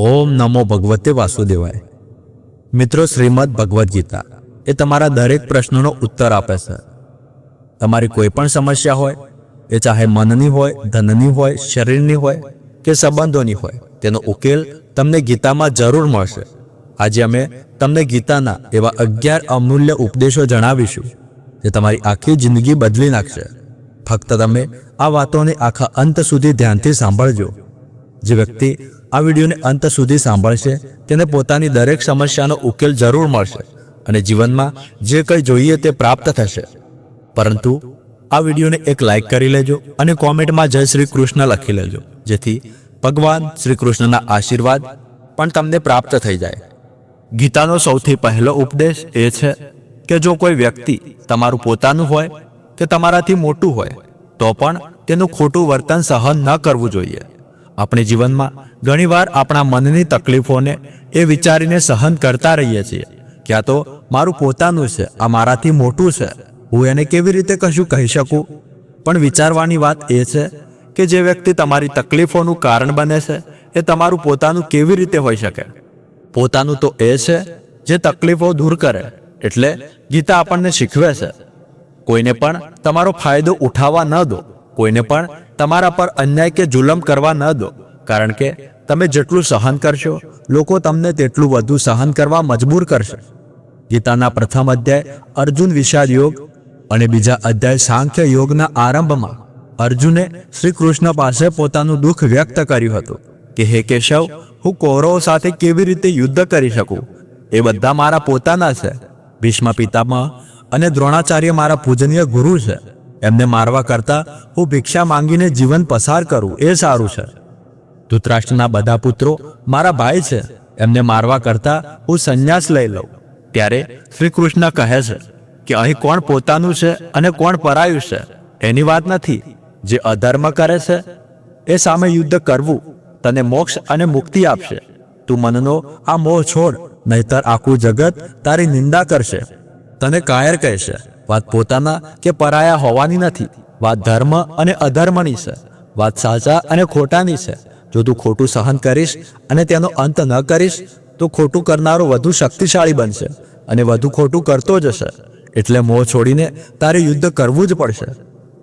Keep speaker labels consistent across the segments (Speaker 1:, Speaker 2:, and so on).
Speaker 1: ઓમ નમો ભગવતે વાસુદેવાય. મિત્રો, શ્રીમદ ભગવદ્ ગીતા એ તમારા દરેક પ્રશ્નનો ઉત્તર આપે છે. તમારી કોઈ પણ સમસ્યા હોય, એ ચાહે મનની હોય, ધનની હોય, શરીરની હોય કે સંબંધોની હોય, તેનો ઉકેલ તમને ગીતામાં જરૂર મળશે. આજે અમે તમને ગીતાના એવા અગિયાર અમૂલ્ય ઉપદેશો જણાવીશું, જે તમારી આખી જિંદગી બદલી નાખશે. ફક્ત તમે આ વાતોને આખા અંત સુધી ધ્યાનથી સાંભળજો. જે વ્યક્તિ આ વિડીયોને અંત સુધી સાંભળશે. તેને પોતાની દરેક સમસ્યાનો ઉકેલ જરૂર મળશે અને જીવનમાં જે કંઈ જોઈએ તે પ્રાપ્ત થશે. પરંતુ આ વિડીયોને એક લાઇક કરી લેજો અને કોમેન્ટમાં જય શ્રી કૃષ્ણ લખી લેજો. જેથી ભગવાન શ્રી કૃષ્ણના આશીર્વાદ પણ તમને પ્રાપ્ત થઈ જાય. ગીતાનો સૌથી પહેલો ઉપદેશ એ છે કે જો કોઈ વ્યક્તિ તમારું પોતાનું હોય કે તમારાથી મોટું હોય, તો પણ તેનું ખોટું વર્તન સહન ન કરવું જોઈએ. આપણે જીવનમાં ઘણીવાર આપણા મનની તકલીફોને એ વિચારીને સહન કરતા રહીએ છીએ. ક્યાં તો મારું પોતાનું છે, આ મારાથી મોટું છે. હું એને કેવી રીતે કશું કહી શકું? પણ વિચારવાની વાત એ છે કે જે વ્યક્તિ તમારી તકલીફોનું કારણ બને છે, એ તમારું પોતાનું કેવી રીતે હોઈ શકે? પોતાનું તો એ છે જે તકલીફો દૂર કરે, એટલે ગીતા આપણને શીખવે છે. કોઈને પણ તમારો ફાયદો ઉઠાવવા ન દો, કોઈને પણ તમારા પર અન્યાય કે જુલમ કરવા ન દો, કારણ કે તમે જેટલું સહન કરશો, લોકો તમને તેટલું વધુ સહન કરવા મજબૂર કરશે. ગીતાના પ્રથમ અધ્યાય, અર્જુન વિષાદ યોગ અને બીજા અધ્યાય સાંખ્ય યોગના આરંભમાં, અર્જુને શ્રી કૃષ્ણ પાસે પોતાનું દુઃખ વ્યક્ત કર્યું હતું કે, હે કેશવ, હું કૌરવો સાથે કેવી રીતે યુદ્ધ કરી શકું? એ બધા મારા પોતાના છે. ભીષ્મ પિતામહ અને દ્રોણાચાર્ય મારા પૂજનીય ગુરુ છે. એમને મારવા કરતા હું ભિક્ષા માંગીને જીવન પસાર કરું, એ સારું છે. ધૃતરાષ્ટ્રના બધા પુત્રો, મારા ભાઈ છે. એમને મારવા કરતા હું સંન્યાસ લઈ લઉં. ત્યારે શ્રી કૃષ્ણ કહે છે કે, અહીં કોણ પોતાનું છે અને કોણ પરાયું છે? એની વાત નથી. જે અધર્મ કરે છે, એ સામે યુદ્ધ કરવું. તને મોક્ષ અને મુક્તિ આપશે. તું મનનો આ મોહ છોડ, નહીતર આખું જગત તારી નિંદા કરશે. તને કાયર કહેશે. વાત પોતાના કે પરાયા હોવાની નથી. વાત ધર્મ અને અધર્મની છે. વાત સાચા અને ખોટાની છે. જો તું ખોટું સહન કરીશ અને તેનો અંત ન કરીશ, તો ખોટું કરનારો વધુ શક્તિશાળી બનશે અને વધુ ખોટું કરતો જશે. એટલે મોહ છોડીને તારે યુદ્ધ કરવું જ પડશે.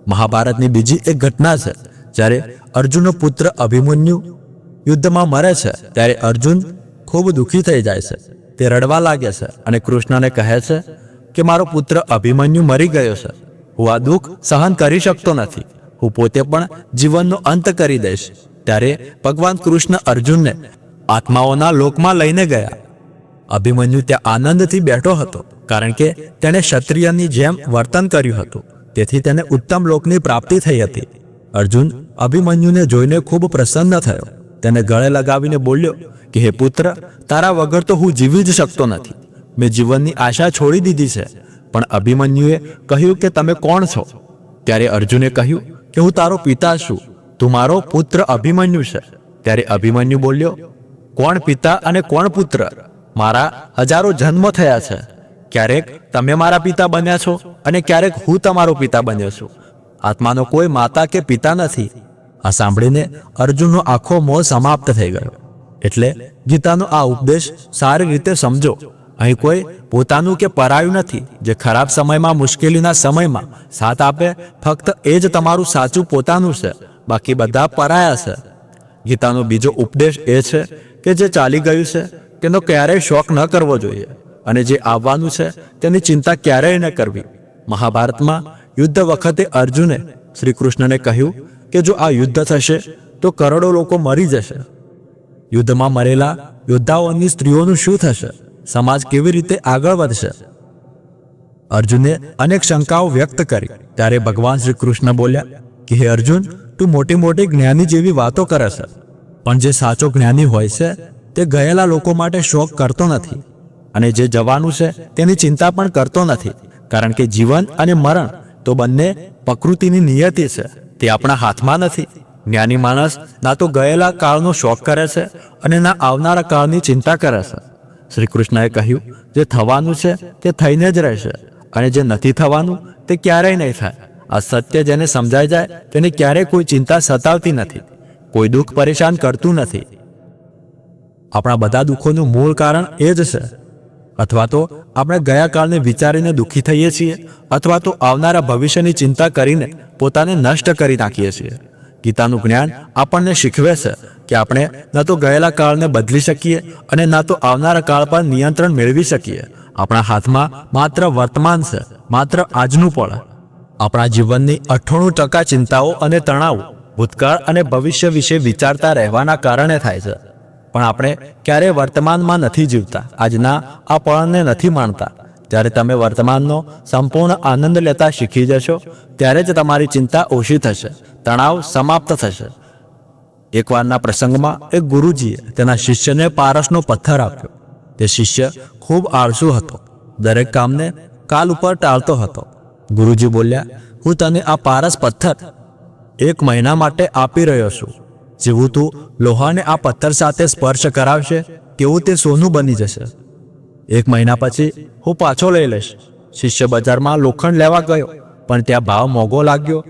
Speaker 1: મહાભારતની બીજી એક ઘટના છે. જ્યારે અર્જુનનો પુત્ર અભિમન્યુ યુદ્ધમાં મરે છે, ત્યારે અર્જુન ખૂબ દુઃખી થઈ જાય છે. તે રડવા લાગે છે અને કૃષ્ણને કહે છે કે મારો પુત્ર અભિમન્યુ મરી ગયો છે. હું આ દુઃખ સહન કરી શકતો નથી. હું પોતે પણ જીવનનો અંત કરી દઈશ. ત્યારે ભગવાન કૃષ્ણ અર્જુનને આત્માઓના લોકમાં લઈને ગયા. અભિમન્યુ ત્યાં આનંદથી બેઠો હતો, કારણ કે તેણે ક્ષત્રિયની જેમ વર્તન કર્યું હતું. તેથી તેને ઉત્તમ લોકની પ્રાપ્તિ થઈ હતી. અર્જુન અભિમન્યુને જોઈને ખૂબ પ્રસન્ન થયો. તેને ગળે લગાવીને બોલ્યો કે, હે પુત્ર, તારા વગર તો હું જીવી જ શકતો નથી. મેં જીવનની આશા છોડી દીધી છે, પણ અભિમન્યુએ કહ્યું કે તમે કોણ છો? ત્યારે અર્જુને કહ્યું કે હું તારો પિતા છું, તું મારો પુત્ર અભિમન્યુ છે. ત્યારે અભિમન્યુ બોલ્યો, કોણ પિતા અને કોણ પુત્ર? મારા હજારો જન્મ થયા છે. ક્યારેક તમે મારા પિતા બન્યા છો અને ક્યારેક હું તમારો પિતા બન્યો છું. આત્માનો કોઈ માતા કે પિતા નથી. આ સાંભળીને અર્જુનનો આખો મોહ સમાપ્ત થઈ ગયો. એટલે ગીતાનો આ ઉપદેશ સારી રીતે સમજો. અહીં કોઈ પોતાનું કે પરાયું નથી, જે ખરાબ સમયમાં, મુશ્કેલીના સમયમાં સાથ આપે, ફક્ત એ જ તમારું સાચું પોતાનું છે, બાકી બધા પરાયા છે. ગીતાનો બીજો ઉપદેશ એ છે કે જે ચાલી ગયું છે, તેનો ક્યારેય શોખ ન કરવો જોઈએ, અને જે આવવાનું છે, તેની ચિંતા ક્યારેય ન કરવી. મહાભારતમાં યુદ્ધ વખતે અર્જુને શ્રી કૃષ્ણને કહ્યું કે જો આ યુદ્ધ થશે, તો કરોડો લોકો મરી જશે. યુદ્ધમાં મરેલા યોદ્ધાઓની સ્ત્રીઓનું શું થશે? સમાજ કેવી રીતે આગળ વધશે? અર્જુને અનેક શંકાઓ વ્યક્ત કરી. ત્યારે ભગવાન શ્રી કૃષ્ણ બોલ્યા, કે હે અર્જુન, તું મોટી મોટી જ્ઞાની જેવી વાતો કરે છે. પણ જે સાચો જ્ઞાની હોય છે, તે ગયેલા લોકો માટે શોક કરતો નથી. અને જે જવાનું છે, તેની ચિંતા પણ કરતો નથી. કારણ કે જીવન અને મરણ તો બંને પ્રકૃતિની નિયતિ છે. તે આપણા હાથમાં નથી. જ્ઞાની માણસ ના તો ગયેલા કાળનો શોખ કરે છે અને ના આવનારા કાળની ચિંતા કરે છે. શ્રી કૃષ્ણએ કહ્યું, જે થવાનું છે તે થઈને જ રહેશે અને જે નથી થવાનું તે ક્યારેય નહીં થાય. આ સત્ય જેને સમજાઈ જાય તેને ક્યારેય કોઈ ચિંતા સતાવતી નથી, કોઈ દુઃખ પરેશાન કરતું નથી. આપણા બધા દુઃખોનું મૂળ કારણ એ જ છે. અથવા તો આપણે ગયા કાળને વિચારીને દુઃખી થઈએ છીએ, અથવા તો આવનારા ભવિષ્યની ચિંતા કરીને પોતાને નષ્ટ કરી નાખીએ છીએ. ગીતાનું જ્ઞાન આપણને શીખવે છે કે આપણે ન તો ગયેલા કાળને બદલી શકીએ અને ન તો આવનારા કાળ પર નિયંત્રણ મેળવી શકીએ. આપણા હાથમાં માત્ર વર્તમાન છે, માત્ર આજનું પળ આપણા જીવનની અઠ્ઠાણું ટકા ચિંતાઓ અને તણાવ ભૂતકાળ અને ભવિષ્ય વિશે વિચારતા રહેવાના કારણે થાય છે. પણ આપણે ક્યારેય વર્તમાનમાં નથી જીવતા, આજના આ પળને નથી માણતા. જ્યારે તમે વર્તમાનનો સંપૂર્ણ આનંદ લેતા શીખી જશો, ત્યારે જ તમારી ચિંતા ઓછી થશે, તણાવ સમાપ્ત થશે. એકવારના પ્રસંગમાં એક ગુરુજીએ તેના શિષ્યને પારસનો પથ્થર આપ્યો. તે શિષ્ય ખૂબ આળસુ હતો, દરેક કામને કાલ ઉપર ટાળતો હતો. ગુરુજી બોલ્યા, હું તને આ પારસ પથ્થર એક મહિના માટે આપી રહ્યો છું. જેવું તું લોહાને આ પથ્થર સાથે સ્પર્શ કરાવશે, તેવું તે સોનું બની જશે. એક મહિના પછી હું પાછો લઈ લઈશ. શિષ્ય બજારમાં લોખંડ લેવા ગયો, પણ ત્યાં ભાવ મોંઘો લાગ્યો.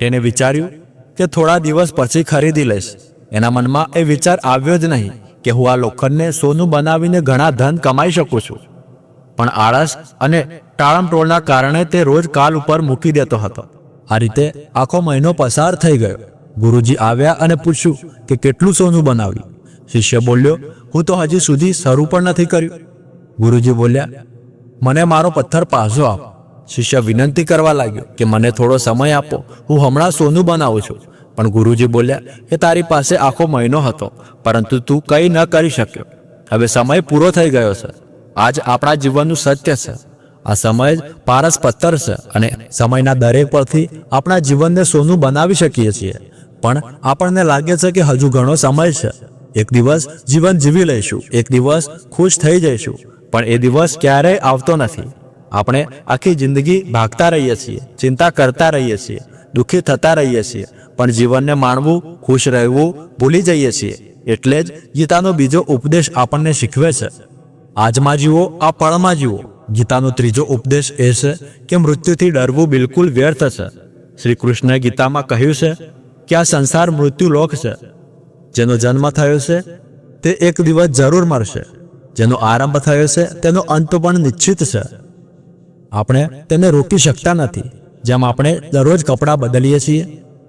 Speaker 1: તેને વિચાર્યું કે થોડા દિવસ પછી ખરીદી લઈશ. એના મનમાં એ વિચાર આવ્યો જ નહીં કે હું આ લોખંડને સોનું બનાવીને ઘણા ધન કમાઈ શકું છું. પણ આળસ અને ટાળમટોળના કારણે તે રોજ કાલ ઉપર મૂકી દેતો હતો. આ રીતે આખો મહિનો પસાર થઈ ગયો. ગુરુજી આવ્યા અને પૂછ્યું કે કેટલું સોનું બનાવ્યું? શિષ્ય બોલ્યો, હું તો હજી સુધી શરૂ પણ નથી કર્યું. ગુરુજી બોલ્યા, મને મારો પથ્થર પાછો આપ. શિષ્ય વિનંતી કરવા લાગ્યો કે મને થોડો સમય આપો, હું હમણાં સોનું બનાવું છું. પણ ગુરુજી બોલ્યા કે તારી પાસે આખો મહિનો હતો, પરંતુ તું કંઈ ન કરી શક્યો. હવે સમય પૂરો થઈ ગયો છે. આજ આપણા જીવનનું સત્ય છે. આ સમય જ પારસ પથ્થર છે અને સમયના દરેક પરથી આપણા જીવનને સોનું બનાવી શકીએ છીએ. પણ આપણને લાગે છે કે હજુ ઘણો સમય છે. એક દિવસ જીવન જીવી લઈશું, એક દિવસ ખુશ થઈ જઈશું. પણ એ દિવસ ક્યારેય આવતો નથી. આપણે આખી જિંદગી ભાગતા રહીએ છીએ, ચિંતા કરતા રહીએ છીએ, દુઃખી થતા રહીએ છીએ, પણ જીવનને માણવું, ખુશ રહેવું ભૂલી જઈએ છીએ. એટલે જ ગીતાનો બીજો ઉપદેશ આપણને શીખવે છે. આજમાં જીવો, આ પળમાં જીવો. ગીતાનો ત્રીજો ઉપદેશ એ છે કે મૃત્યુથી ડરવું બિલકુલ વ્યર્થ છે. શ્રી કૃષ્ણએ ગીતામાં કહ્યું છે કે આ સંસાર મૃત્યુ લોક છે. જેનો જન્મ થયો છે, તે એક દિવસ જરૂર મળશે જેનો આરંભ થયો છે, તેનો અંત પણ નિશ્ચિત છે. આપણે તેને રોકી શકતા નથી, જેમ આપણે દરરોજ કપડાં બદલીએ છીએ.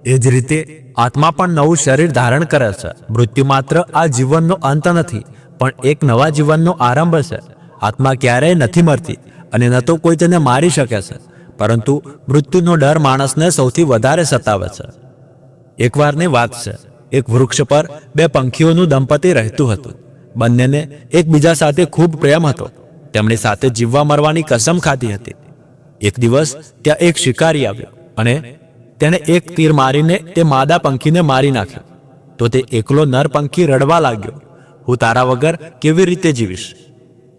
Speaker 1: એ જ રીતે આત્મા પણ નવું શરીર ધારણ કરે છે. મૃત્યુ માત્ર આ જીવનનો અંત નથી, પણ એક નવા જીવનનો આરંભ છે. આત્મા ક્યારેય નથી મરતી અને ન તો કોઈ તેને મારી શકે છે, પરંતુ મૃત્યુનો ડર માણસને સૌથી વધારે સતાવે છે. એકવારની વાત છે, એક વૃક્ષ પર બે પંખીઓનું દંપતી રહેતું હતું. બંનેને એકબીજા સાથે ખૂબ પ્રેમ હતો. તેમણે સાથે જીવવા મરવાની કસમ ખાધી હતી. એક દિવસ ત્યાં એક શિકારી આવ્યો અને તેને એક તીર મારીને તે માદા પંખીને મારી નાખ્યો. તો તે એકલો નર પંખી રડવા લાગ્યો. હું તારા વગર કેવી રીતે જીવીશ?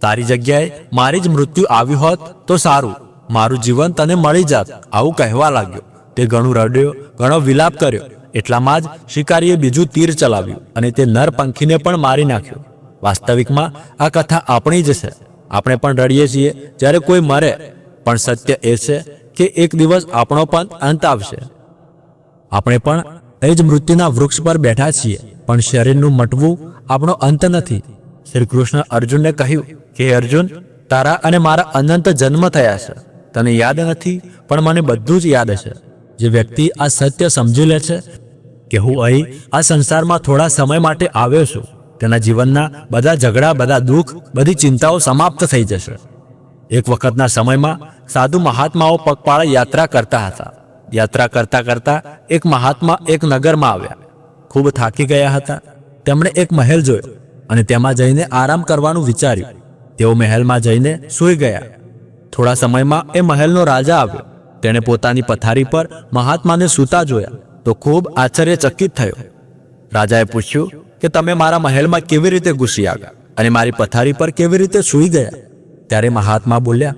Speaker 1: તારી જગ્યાએ મારી જ મૃત્યુ આવ્યું હોત તો સારું. મારું જીવન તને મળી જાત. આવું કહેવા લાગ્યો. તે ઘણું રડ્યો, ઘણો વિલાપ કર્યો. એટલામાં જ શિકારીએ બીજું તીર ચલાવ્યું અને તે નર પંખીને પણ મારી નાખ્યો. વાસ્તવિકમાં આ કથા આપણી જ છે. આપણે પણ રડીએ છીએ જ્યારે કોઈ મરે, પણ સત્ય એ છે કે એક દિવસ આપણો પણ અંત આવશે. આપણે પણ એ જ મૃત્યુના વૃક્ષ પર બેઠા છીએ, પણ શરીરનું મટવું આપણો અંત નથી. શ્રી કૃષ્ણ અર્જુનને કહ્યું કે અર્જુન, તારા અને મારા અનંત જન્મ થયા છે. તને યાદ નથી, પણ મને બધું જ યાદ છે. જે વ્યક્તિ આ સત્ય સમજી લે છે કે હું અહીં આ સંસારમાં થોડા સમય માટે આવ્યો છું. તેના જીવનના બધા ઝઘડા, બધા દુઃખ, બધી ચિંતાઓ સમાપ્ત થઈ જશે. એક વખતના સમયમાં સાધુ મહાત્માઓ પગપાળા યાત્રા કરતા હતા. યાત્રા કરતા કરતા એક મહાત્મા એક નગરમાં આવ્યા. ખૂબ થાકી ગયા હતા. તેમણે એક મહેલ જોયો અને તેમાં જઈને આરામ કરવાનું વિચાર્યું. તેઓ મહેલમાં જઈને સૂઈ ગયા. થોડા સમયમાં એ મહેલનો રાજા આવ્યો. તેણે પોતાની પથારી પર મહાત્માને સૂતા જોયા તો ખૂબ આશ્ચર્યચકિત થયો. રાજાએ પૂછ્યું કે તમે મારા મહેલમાં કેવી રીતે ઘૂસી આવ્યા અને મારી પથારી પર કેવી રીતે સૂઈ ગયા? ત્યારે મહાત્મા બોલ્યા,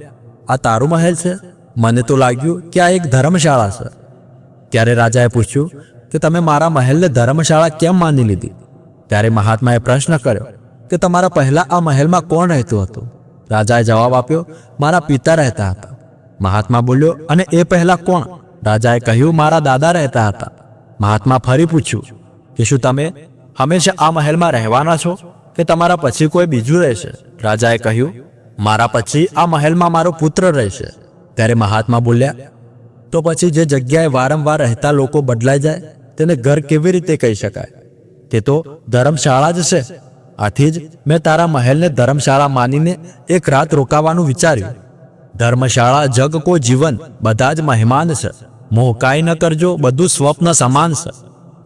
Speaker 1: આ તારું મહેલ છે? મને તો લાગ્યું કે આ એક ધર્મશાળા છે. ત્યારે રાજાએ પૂછ્યું કે, તમે મારા મહેલને ધર્મશાળા કેમ માની લીધી? ત્યારે મહાત્માએ પ્રશ્ન કર્યો કે, તમારા પહેલા આ મહેલમાં કોણ રહેતું હતું? રાજાએ જવાબ આપ્યો, મારા પિતા રહેતા હતા. મહાત્મા બોલ્યો, અને એ પહેલા કોણ? રાજાએ કહ્યું, મારા દાદા રહેતા હતા. મહાત્મા ફરી પૂછ્યું, કે શું તમે હંમેશા આ મહેલમાં રહેવાના છો કે તમારા પછી કોઈ બીજું રહેશે? રાજાએ કહ્યું, મારા પછી આ મહેલમાં મારો પુત્ર રહેશે. ત્યારે મહાત્મા બોલ્યા, તો પછી જે જગ્યાએ વારંવાર રહેતા લોકો બદલાઈ જાય, તેને ઘર કેવી રીતે કહી શકાય? તે તો ધર્મશાળા જ છે. આથી જ મેં તારા મહેલને ધર્મશાળા માનીને એક રાત રોકાવાનું વિચાર્યું. ધર્મશાળા, જગ કો જીવન, બધા જ મહેમાન છે. મોહ ન કરજો, બધું સ્વપ્ન સમાન છે.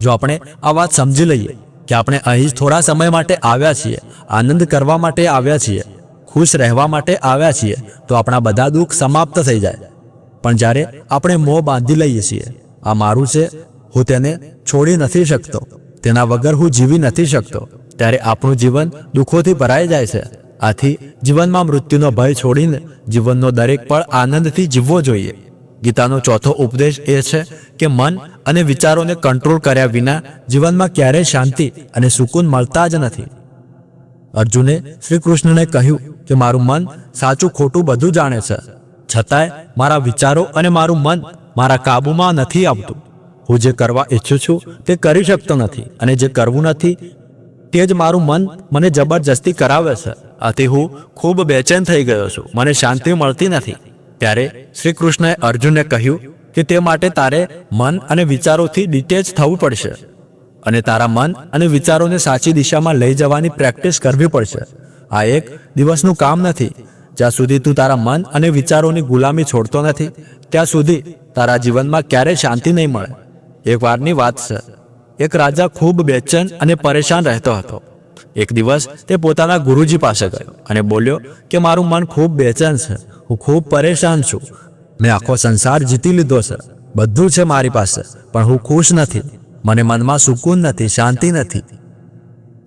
Speaker 1: જો આપણે આ વાત સમજી લઈએ કે આપણે અહીં થોડા સમય માટે આવ્યા છીએ, આનંદ કરવા માટે આવ્યા છીએ, ખુશ રહેવા માટે આવ્યા છીએ, તો આપણા બધા દુઃખ સમાપ્ત થઈ જાય. પણ જ્યારે આપણે મોં બાંધી લઈએ છીએ, આ મારું છે, હું તેને છોડી નથી શકતો, તેના વગર હું જીવી નથી શકતો, ત્યારે આપણું જીવન દુઃખોથી ભરાઈ જાય છે. આથી જીવનમાં મૃત્યુનો ભય છોડીને જીવનનો દરેક પળ આનંદથી જીવવો જોઈએ. ગીતાનો ચોથો ઉપદેશ એ છે કે મન અને વિચારોને કંટ્રોલ કર્યા વિના જીવનમાં ક્યારેય શાંતિ અને સુકૂન મળતા જ નથી. અર્જુને શ્રી કૃષ્ણને કહ્યું કે મારું મન સાચું ખોટું બધું જાણે છે. છતાંય મારા વિચારો અને મારું મન મારા કાબૂમાં નથી આવતું. હું જે કરવા ઈચ્છું છું તે કરી શકતો નથી અને જે કરવું નથી તે જ મારું મન મને જબરજસ્તી કરાવે છે. આથી હું ખૂબ બેચેન થઈ ગયો છું. મને શાંતિ મળતી નથી. ત્યારે શ્રી કૃષ્ણએ અર્જુનને કહ્યું કે તે માટે તારે મન અને વિચારોથી ડિટેચ થવું પડશે અને તારા મન અને વિચારોને સાચી દિશામાં લઈ જવાની પ્રેક્ટિસ કરવી પડશે. આ એક દિવસનું કામ નથી. જ્યાં સુધી તું તારા મન અને વિચારોની ગુલામી છોડતો નથી, ત્યાં સુધી તારા જીવનમાં ક્યારેય શાંતિ નહીં મળે. એક વારની વાત છે. એક રાજા ખૂબ બેચેન અને પરેશાન રહેતો હતો. એક દિવસ તે પોતાના ગુરુજી પાસે ગયો અને બોલ્યો કે મારું મન ખૂબ બેચેન છે, હું ખૂબ પરેશાન છું. મેં આખો સંસાર જીતી લીધો છે, બધું છે મારી પાસે, પણ હું ખુશ નથી. મને મનમાં સુકૂન નથી, શાંતિ નથી.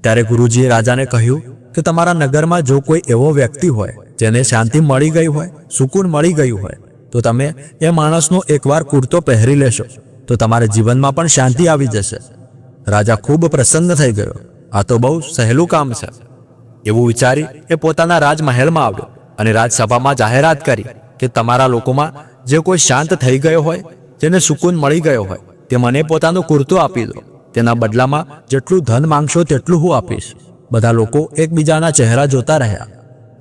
Speaker 1: ત્યારે ગુરુજીએ રાજાને કહ્યું કે તમારા નગરમાં જો કોઈ એવો વ્યક્તિ હોય, જેને શાંતિ મળી ગઈ હોય, સુકૂન મળી ગયું હોય, તો તમે એ માણસનો એકવાર કુર્તો પહેરી લેશો, તો તમારા જીવનમાં પણ શાંતિ આવી જશે. રાજા ખૂબ પ્રસન્ન થઈ ગયો. આ તો બહુ સહેલું કામ છે. એવું વિચારી એ પોતાના રાજમહેલમાં આવ્યો અને રાજસભામાં જાહેરાત કરી કે તમારા લોકોમાં જે કોઈ શાંત થઈ ગયો હોય, જેને સુકૂન મળી ગયો હોય, તે મને પોતાનું કુર્તો આપી દો. તેના બદલામાં જેટલું ધન માંગશો તેટલું હું આપીશ. બધા લોકો એકબીજાના ચહેરા જોતા રહ્યા.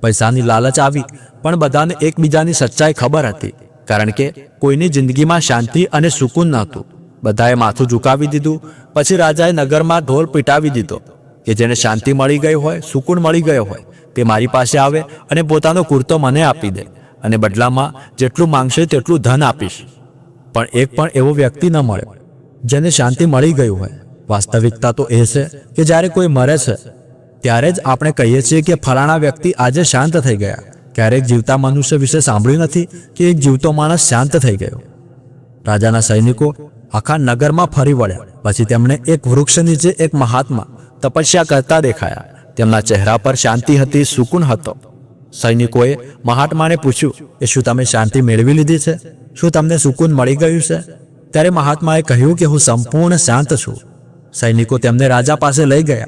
Speaker 1: પૈસાની લાલચ આવી, પણ બધાને એકબીજાની સચ્ચાઈ ખબર હતી, કારણ કે કોઈની જિંદગીમાં શાંતિ અને સુકૂન નહોતું. બધાએ માથું ઝુકાવી દીધું, પછી રાજાએ નગરમાં ઢોલ પીટાવી દીધો. કે જેને શાંતિ મળી ગઈ હોય, સુકૂન મળી ગયો હોય, તે મારી પાસે આવે અને પોતાનો કુર્તો મને આપી દે અને બદલામાં જેટલું માંગશે તેટલું ધન આપીશ. પણ એક પણ એવો વ્યક્તિ ન મળ્યો જેને શાંતિ મળી ગયું હોય. વાસ્તવિકતા તો એ છે કે જ્યારે કોઈ મરે છે, ત્યારે જ આપણે કહીએ છીએ કે ફલાણા વ્યક્તિ આજે શાંત થઈ ગયા. ક્યારેક જીવતા મનુષ્ય વિશે સાંભળ્યું નથી કે એક જીવતો માણસ શાંત થઈ ગયો. રાજાના સૈનિકો આખા નગરમાં ફરી વળ્યા. પછી તેમણે એક વૃક્ષ નીચે એક મહાત્મા તપસ્યા કરતા દેખાયા. તેમના ચહેરા પર શાંતિ હતી, સુકૂન હતો. સૈનિકોએ મહાત્માને પૂછ્યું કે શું તમે શાંતિ મેળવી લીધી છે? શું તમને સુકૂન મળી ગયું છે? ત્યારે મહાત્માએ કહ્યું કે, હું સંપૂર્ણ શાંત છું. સૈનિકો તેમને રાજા પાસે લઈ ગયા.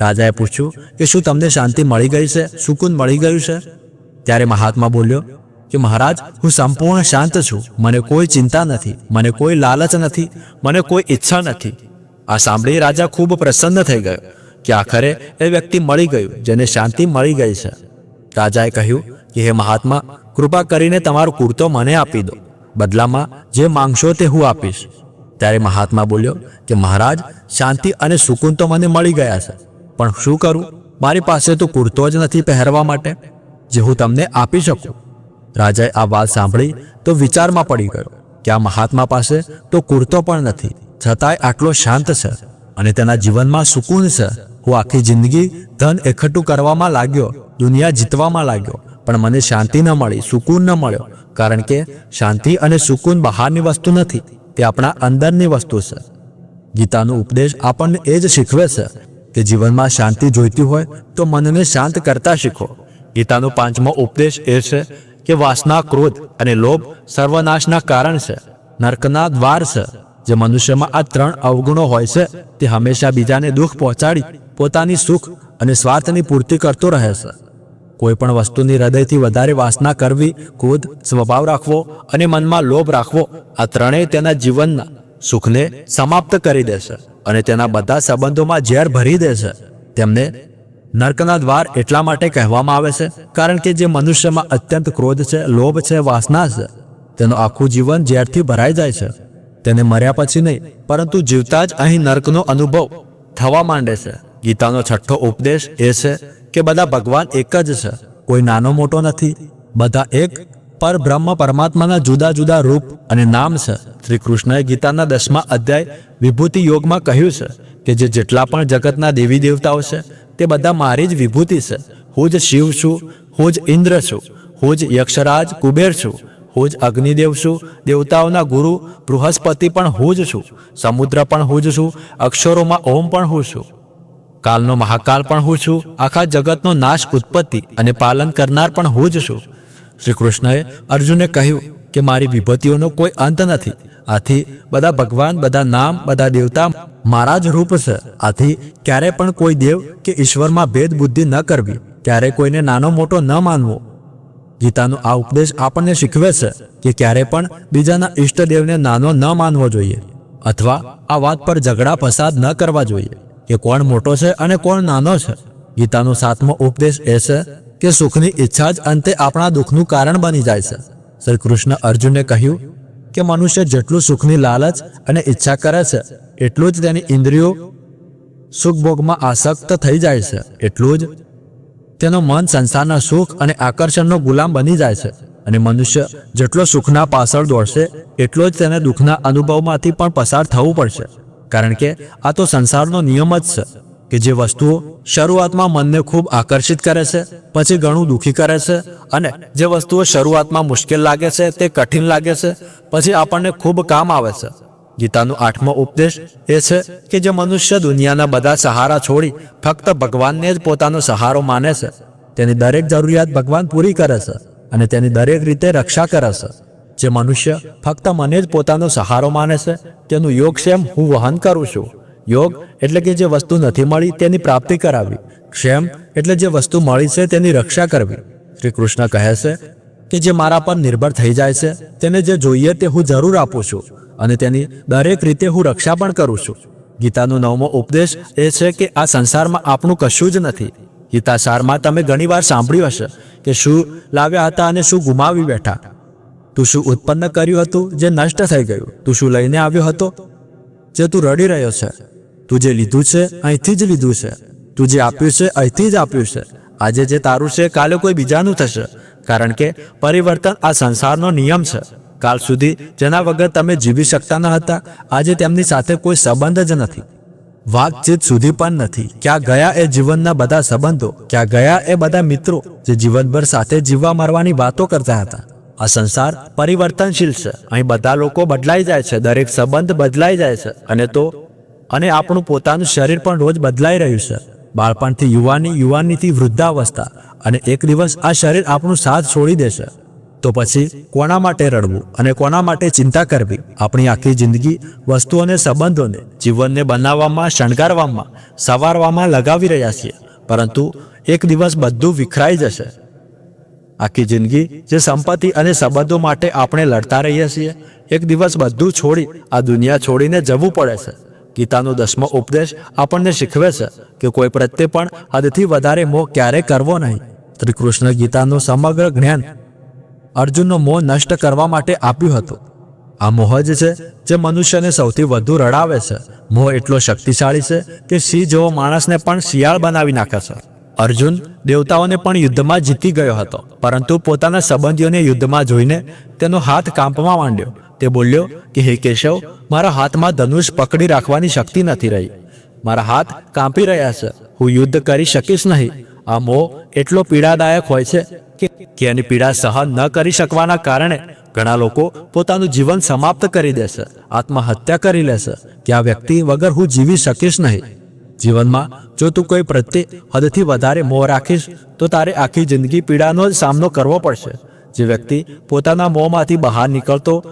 Speaker 1: રાજાએ પૂછ્યું કે, શું તમને શાંતિ મળી ગઈ છે? સુકૂન મળી ગયું છે? ત્યારે મહાત્મા બોલ્યો, કે મહારાજ, હું સંપૂર્ણ શાંત છું. મને કોઈ ચિંતા નથી. મને કોઈ લાલચ નથી. મને કોઈ ઈચ્છા નથી. આ સાંભળી રાજા ખૂબ પ્રસન્ન થઈ ગયો કે આખરે એ વ્યક્તિ મળી ગયું, જેને શાંતિ મળી ગઈ છે. રાજાએ કહ્યું કે, હે મહાત્મા, કૃપા કરીને તમારો કુર્તો મને આપી દો. બદલામાં જે માંગશો તે હું આપીશ. ત્યારે મહાત્મા બોલ્યો કે, મહારાજ, શાંતિ અને સુકૂન તો મને મળી ગયા છે, પણ શું કરું? મારી પાસે તો કુર્તો જ નથી પહેરવા માટે, જે હું તમને આપી શકું. રાજાએ આ વાત સાંભળી તો વિચારમાં પડી ગયો કે આ મહાત્મા પાસે તો કુર્તો પણ નથી. છતાંય આટલો શાંત છે અને તેના જીવનમાં સુકૂન છે. હું આખી જિંદગી ધન એકઠું કરવામાં લાગ્યો, દુનિયા જીતવામાં લાગ્યો, પણ મને શાંતિ ન મળી, સુકૂન ન મળ્યો, કારણ કે શાંતિ અને સુકૂન બહારની વસ્તુ નથી, તે આપણા અંદરની વસ્તુ છે. ગીતાનો ઉપદેશ આપણને એ જ શીખવે છે કે જીવનમાં શાંતિ જોઈતી હોય તો મનને શાંત કરતા શીખો. ગીતાનો પાંચમો ઉપદેશ એ છે કે વાસના ક્રોધ અને લોભ સર્વનાશના કારણ છે, નર્કના દ્વાર છે. જે મનુષ્યમાં આ ત્રણ અવગુણો હોય છે, તે હંમેશા બીજાને દુઃખ પહોંચાડી, પોતાની સુખ અને સ્વાર્થની પૂર્તિ કરતો રહે છે. કોઈ પણ વસ્તુની હૃદયથી વધારે વાસના કરવી ક્રોધ સ્વભાવ રાખવો અને મનમાં લોભ રાખવો, આ ત્રણેય તેના જીવનના સુખને સમાપ્ત કરી દેશે અને તેના બધા સંબંધોમાં ઝેર ભરી દેશે તેમને નર્કના દ્વાર એટલા માટે કહેવામાં આવે છે, કારણ કે જે મનુષ્યમાં અત્યંત ક્રોધ છે, લોભ છે, વાસના છે, તેનું આખું જીવન ઝેરથી ભરાઈ જાય છે. તેને મર્યા પછી નહીં, પરંતુ જીવતા જ અહીં નર્કનો અનુભવ થવા માંડે છે. ગીતાનો છઠ્ઠો ઉપદેશ એ છે કે બધા ભગવાન એક જ છે, કોઈ નાનો મોટો નથી. બધા એક, પર બ્રહ્મ પરમાત્માના જુદા જુદા રૂપ અને નામ છે. શ્રી કૃષ્ણએ ગીતાના દસમા અધ્યાય વિભૂતિ યોગમાં કહ્યું છે કે જે જેટલા પણ જગતના દેવી દેવતાઓ છે, તે બધા મારી જ વિભૂતિ છે. હું જ શિવ છું, હું જ ઇન્દ્ર છું, હું જ યક્ષરાજ કુબેર છું. હું જ અગ્નિદેવ છું, દેવતાઓના ગુરુ, બૃહસ્પતિ પણ હું જ છું, સમુદ્ર પણ હું જ છું, અક્ષરોમાં ઓમ પણ હું છું. કાલનો મહાકાલ પણ હું છું, આખા જગતનો નાશ ઉત્પત્તિ અને પાલન કરનાર પણ હું જ છું. શ્રી કૃષ્ણએ અર્જુને કહ્યું કે મારી વિભૂતિઓનો કોઈ અંત નથી. આથી બધા ભગવાન, બધા નામ, બધા દેવતા મારા જ રૂપ છે. આથી ક્યારે પણ કોઈ દેવ કે ઈશ્વરમાં ભેદ બુદ્ધિ ન કરવી, ક્યારે કોઈને નાનો મોટો ન માનવો ગીતાનો આ ઉપદેશ આપણને શીખવે છે કે ક્યારે પણ બીજાના ઈષ્ટદેવને નાનો ન માનવો જોઈએ અથવા આ વાત પર ઝઘડા ફસાદ ન કરવા જોઈએ કે કોણ મોટો છે અને કોણ નાનો છે. ગીતાનો સાતમો ઉપદેશ એ છે કે સુખની ઈચ્છા જ અંતે આપણા દુઃખનું કારણ બની જાય છે. શ્રી કૃષ્ણ અર્જુને કહ્યું કે મનુષ્ય જેટલું સુખની લાલચ અને ઈચ્છા કરે છે, એટલું જ તેની ઇન્દ્રિયો સુખભોગમાં આસક્ત થઈ જાય છે, એટલું જ તેનો મન સંસારના સુખ અને આકર્ષણનો ગુલામ બની જાય છે. અને મનુષ્ય જેટલો સુખના પાછળ દોડશે, એટલો જ તેને દુઃખના અનુભવમાંથી પણ પસાર થવું પડશે. કારણ કે આ તો સંસારનો નિયમ જ છે કે જે વસ્તુઓ શરૂઆતમાં મનને ખૂબ આકર્ષિત કરે છે, પછી ઘણું દુઃખી કરે છે અને જે વસ્તુઓ શરૂઆતમાં મુશ્કેલ લાગે છે, તે કઠિન લાગે છે, પછી આપણને ખૂબ કામ આવે છે. ગીતાનો આઠમો ઉપદેશ એ છે કે જે મનુષ્ય દુનિયાના બધા સહારા છોડી ફક્ત ભગવાનને જ પોતાનો સહારો માને છે, તેની દરેક જરૂરિયાત ભગવાન પૂરી કરે છે અને તેની દરેક રીતે રક્ષા કરે છે. જે મનુષ્ય ફક્ત મને જ પોતાનો સહારો માને છે, તેનું યોગક્ષેમ હું વહન કરું છું? યોગ એટલે કે જે વસ્તુ નથી મળી તેની પ્રાપ્તિ કરાવી. ક્ષેમ એટલે જે વસ્તુ મળી છે તેની રક્ષા કરવી. શ્રી કૃષ્ણ કહે છે કે જે મારા પર નિર્ભર થઈ જાય છે, તેને જે જોઈએ તે હું જરૂર આપું છું. અને તેની દરેક રીતે હું રક્ષા પણ કરું છું. ગીતાનો નવમો ઉપદેશ એ છે કે આ સંસારમાં આપણું કશું જ નથી. ગીતા સારમાં તમે ઘણીવાર સાંભળ્યું હશે કે શું લાવ્યા હતા અને શું ગુમાવી બેઠા. તું શું ઉત્પન્ન કર્યું હતું જે નષ્ટ થઈ ગયું? તું શું લઈને આવ્યો હતો? જે તું રડી રહ્યો છે. તું જે લીધું છે, અહીંથી જ લીધું છે. તું જે આપ્યું છે, અહીંથી જ આપ્યું છે. આજે જે તારું છે, કાલે કોઈ બીજાનું થશે. કારણ કે પરિવર્તન આ સંસારનો નિયમ છે. કાલ સુધી જેના વગર તમે જીવી શકતા ન હતા, આજે તેમની સાથે કોઈ સંબંધ જ નથી. વાતચીત સુધી પણ નથી. ક્યાં ગયા એ જીવનના બધા સંબંધો, ક્યાં ગયા એ બધા મિત્રો જે જીવનભર સાથે જીવવા મરવાની વાતો કરતા હતા. આ સંસાર પરિવર્તનશીલ છે. અહીં બધા લોકો બદલાઈ જાય છે. દરેક સંબંધ બદલાઈ જાય છે. અને તો, અને આપણું પોતાનું શરીર પણ રોજ બદલાઈ રહ્યું છે. બાળપણથી યુવાની, યુવાનીથી વૃદ્ધાવસ્થા. અને એક દિવસ આ શરીર આપણું સાથ છોડી દેશે. તો પછી કોના માટે રડવું અને કોના માટે ચિંતા કરવી? આપણી આખી જિંદગી વસ્તુઓને, સંબંધોને, જીવનને બનાવવામાં, શણગારવામાં, સવારવામાં લગાવી રહ્યા છીએ. પરંતુ એક દિવસ બધું વિખરાઈ જશે. આખી જિંદગી જે સંપત્તિ અને સંબંધો માટે આપણે લડતા રહીએ છીએ, એક દિવસ બધું છોડી આ દુનિયા છોડીને જવું પડે છે. ગીતાનો દસમો ઉપદેશ આપણને શીખવે છે કે કોઈ પ્રત્યે પણ હદથી વધારે મોહ ક્યારે કરવો નહીં. શ્રી કૃષ્ણ ગીતાનું સમગ્ર જ્ઞાન અર્જુનનો મોહ નષ્ટ કરવા માટે આપ્યું હતું. આ મોહ જ છે જે મનુષ્યને સૌથી વધુ રડાવે છે. મોહ એટલો શક્તિશાળી છે કે સિંહ જેવો માણસને પણ શિયાળ બનાવી નાખે છે. અર્જુન દેવતાઓને પણ યુદ્ધમાં જીતી ગયો હતો, પરંતુ પોતાના સંબંધીઓને યુદ્ધમાં જોઈને તેનો હાથ કાંપવા માંડ્યો. તે બોલ્યો કે, હે કેશવ, મારા હાથમાં ધનુષ પકડી રાખવાની શક્તિ નથી રહી. મારા હાથ કાંપી રહ્યા છે. હું યુદ્ધ કરી શકીશ નહીં. આ મોહ એટલો પીડાદાયક હોય છે કે એની પીડા સહન ન કરી શકવાના કારણે ઘણા લોકો પોતાનું જીવન સમાપ્ત કરી દેશે, આત્મહત્યા કરી લેશે, કે આ વ્યક્તિ વગર હું જીવી શકીશ નહીં. જીવનમાં જો તું કોઈ પ્રત્યે હદથી વધારે મોહ રાખીશ, તો તારે આખી જિંદગી પીડાનો જ સામનો કરવો પડશે. જે વ્યક્તિ પોતાના મોંમાંથી બહાર નીકળતો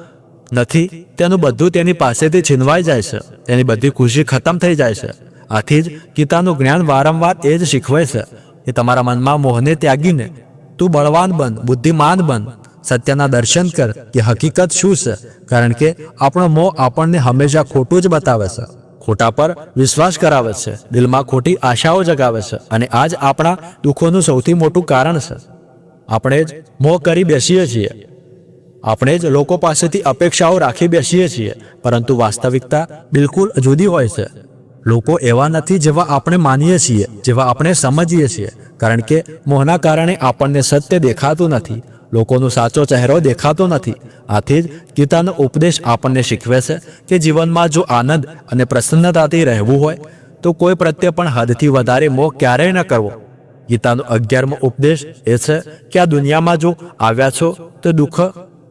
Speaker 1: નથી, તેનું બધું તેની પાસેથી છીનવાઈ જાય છે. તેની બધી ખુશી ખતમ થઈ જાય છે. આથી જ ગીતાનું જ્ઞાન વારંવાર એ જ શીખવે છે. કે તમારા મનમાં મોહને ત્યાગીને. તું બળવાન બન, બુદ્ધિમાન બન. સત્યના દર્શન કર કે હકીકત શું છે. કારણ કે આપણો મોહ આપણને હંમેશા ખોટું જ બતાવે છે. ખોટા પર વિશ્વાસ કરાવે છે. દિલમાં ખોટી આશાઓ જગાવે છે. અને આ જ આપણા દુઃખોનું સૌથી મોટું કારણ છે. આપણે જ મોહ કરી બેસીએ છીએ. આપણે જ લોકો પાસેથી અપેક્ષાઓ રાખી બેસીએ છીએ. પરંતુ વાસ્તવિકતા બિલકુલ જુદી હોય છે. લોકો એવા નથી જેવા આપણે માનીએ છીએ, જેવા આપણે સમજીએ છીએ, કારણ કે મોહના કારણે આપણને સત્ય દેખાતું નથી, લોકોનો સાચો ચહેરો દેખાતો નથી. આથી જ ગીતાનો ઉપદેશ આપણને શીખવે છે કે જીવનમાં જો આનંદ અને પ્રસન્નતાથી રહેવું હોય, તો કોઈ પ્રત્યે પણ હદથી વધારે મોહ ક્યારેય ન કરવો. ગીતાનો અગિયારમો ઉપદેશ એ છે કે આ દુનિયામાં જો આવ્યા છો, તો દુઃખ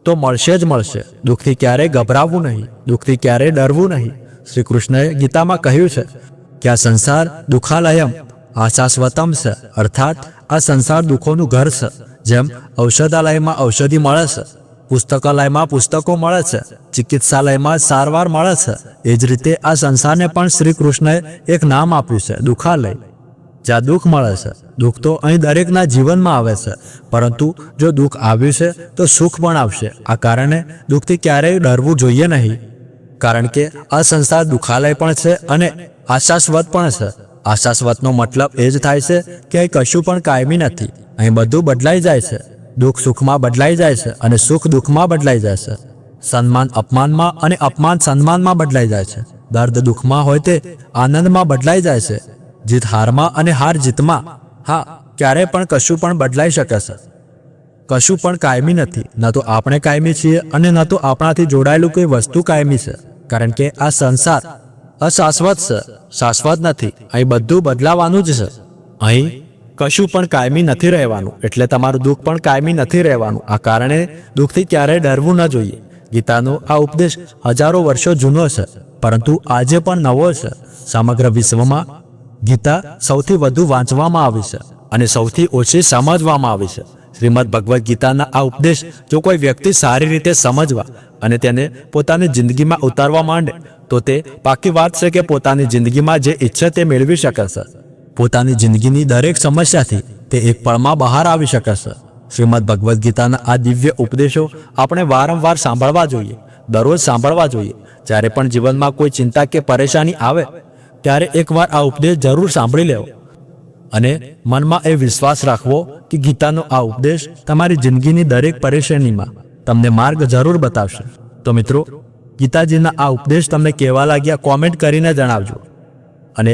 Speaker 1: તો મળશે જ મળશે. દુઃખથી ક્યારેય ગભરાવવું નહીં. દુઃખથી ક્યારેય ડરવું નહીં. શ્રી કૃષ્ણએ ગીતામાં કહ્યું છે કે આ સંસાર દુઃખાલયમ આશાશ્વતમ છે, અર્થાત આ સંસાર દુઃખોનું ઘર છે, જેમ ઔષધાલયમાં ઔષધિ મળે છે, પુસ્તકાલયમાં પુસ્તકો મળે છે, ચિકિત્સાલયમાં સારવાર મળે છે, એ જ રીતે આ સંસારને પણ શ્રી કૃષ્ણએ એક નામ આપ્યું છે, દુઃખાલય. જ્યાં દુઃખ મળે છે, દુઃખ તો અહીં દરેકના જીવનમાં આવે છે, પરંતુ જો દુઃખ આવ્યું છે, તો સુખ પણ આવશે. આ કારણે દુઃખથી ક્યારેય ડરવું જોઈએ નહીં. કારણ કે આ સંસાર દુઃખાલય પણ છે અને આશાસ્વત પણ છે. આશાસ્વતનો મતલબ એ જ થાય છે કે અહીં કશું પણ કાયમી નથી. અહીં બધું બદલાઈ જાય છે. દુઃખ સુખમાં બદલાઈ જાય છે અને સુખ દુઃખમાં બદલાઈ જાય છે. સન્માન અપમાનમાં અને અપમાન સન્માનમાં બદલાઈ જાય છે. દર્દ દુઃખમાં હોય તે આનંદમાં બદલાઈ જાય છે. જીત હારમાં અને હાર જીતમાં. હા ક્યારેય પણ કશું પણ બદલાઈ શકે છે. કશું પણ કાયમી નથી. ન તો આપણે કાયમી છીએ અને ન તો આપણાથી જોડાયેલું કોઈ વસ્તુ કાયમી છે. કારણ કે આ સંસાર અશાશ્વત છે. શાશ્વત નથી. અહીં બધું બદલાવાનું જ છે. અહીં કશું પણ કાયમી નથી રહેવાનું. એટલે તમારું દુઃખ પણ કાયમી નથી રહેવાનું. આ કારણે દુઃખથી ક્યારેય ડરવું ન જોઈએ. ગીતાનો આ ઉપદેશ હજારો વર્ષો જૂનો છે. પરંતુ આજે પણ નવો છે. સમગ્ર વિશ્વમાં ગીતા સૌથી વધુ વાંચવામાં આવી છે અને સૌથી ઓછી સમજવામાં આવી છે. શ્રીમદ ભગવદ્ ગીતાના આ ઉપદેશ જો કોઈ વ્યક્તિ સારી રીતે સમજવા અને તેને પોતાની જિંદગીમાં ઉતારવા માંડે, તો તે પાકી વાત છે કે પોતાની જિંદગીમાં જે ઈચ્છે તે મેળવી શકશે પોતાની જિંદગીની દરેક સમસ્યાથી તે એક પળમાં બહાર આવી શકશે શ્રીમદ ભગવદ્ ગીતાના આ દિવ્ય ઉપદેશો આપણે વારંવાર સાંભળવા જોઈએ, દરરોજ સાંભળવા જોઈએ. જ્યારે પણ જીવનમાં કોઈ ચિંતા કે પરેશાની આવે, ત્યારે એકવાર આ ઉપદેશ જરૂર સાંભળી લેવો. અને મનમાં એ વિશ્વાસ રાખવો કે ગીતાનો આ ઉપદેશ તમારી જિંદગીની દરેક પરેશાનીમાં તમને માર્ગ જરૂર બતાવશે. તો મિત્રો, ગીતાજીના આ ઉપદેશ તમને કહેવા લાગ્યા કોમેન્ટ કરીને જણાવજો. અને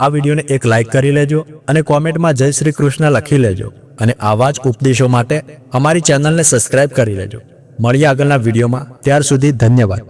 Speaker 1: આ વિડીયોને એક લાઈક કરી લેજો અને કોમેન્ટમાં જય શ્રી કૃષ્ણ લખી લેજો. અને આવા જ ઉપદેશો માટે અમારી ચેનલને સબસ્ક્રાઇબ કરી લેજો. મળીએ આગળના વિડીયોમાં. ત્યાર સુધી ધન્યવાદ.